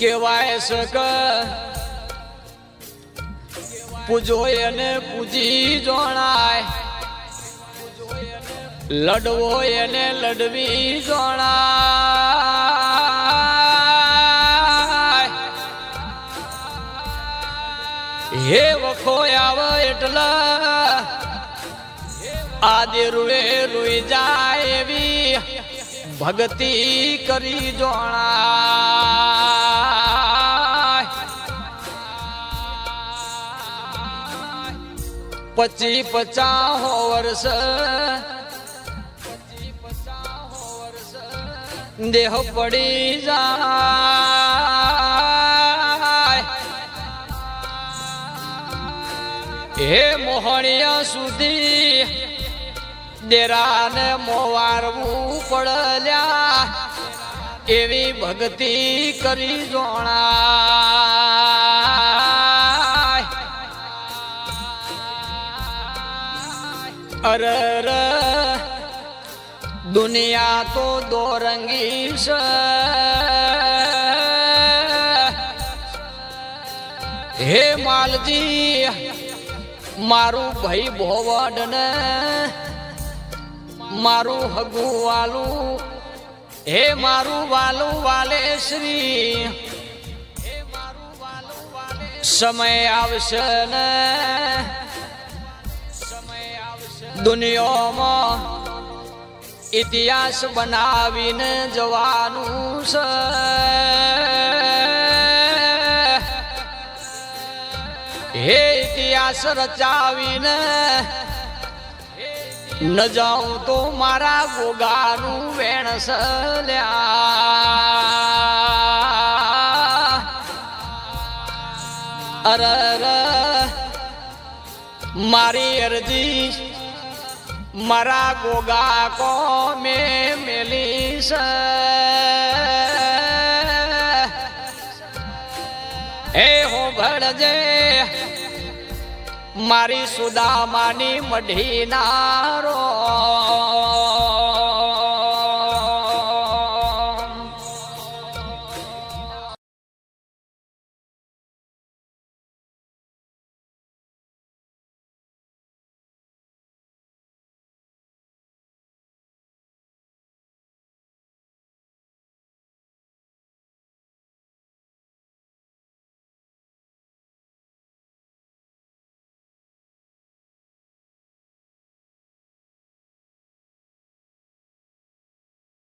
કેવાય સક પૂજો એને પૂજી જોણાય. લડવો એને લડવી જોણાય. હે વખો આવ એટલે. આદે રૂએ રૂઈ જાય એવી ભક્તિ કરી જોણાય. પચી પચાસ વર્ષ. દેહ પડી જાય. હે મોહણિયા સુધી દેરાને મોવારવું પડલ્યા. એવી ભક્તિ કરી જોણાય અરર દુનિયા તો દોરંગી છે. હે માલજી, મારું ભાઈ ભોવડ ને મારું હગુ વાલું હે મારું વાલું વાલે સમય આવશે ને દુનિયામાં ઇતિહાસ બનાવીને જવાનું છે. હે ઇતિહાસ રચાવીને ન જાઉં તો મારા ગોગાનું વેણસ લ્યા અર મારી અરજી મારા ગોગા કો મે મેલી છે. હે હો ભળજે મારી સુદામાની મઢી નારો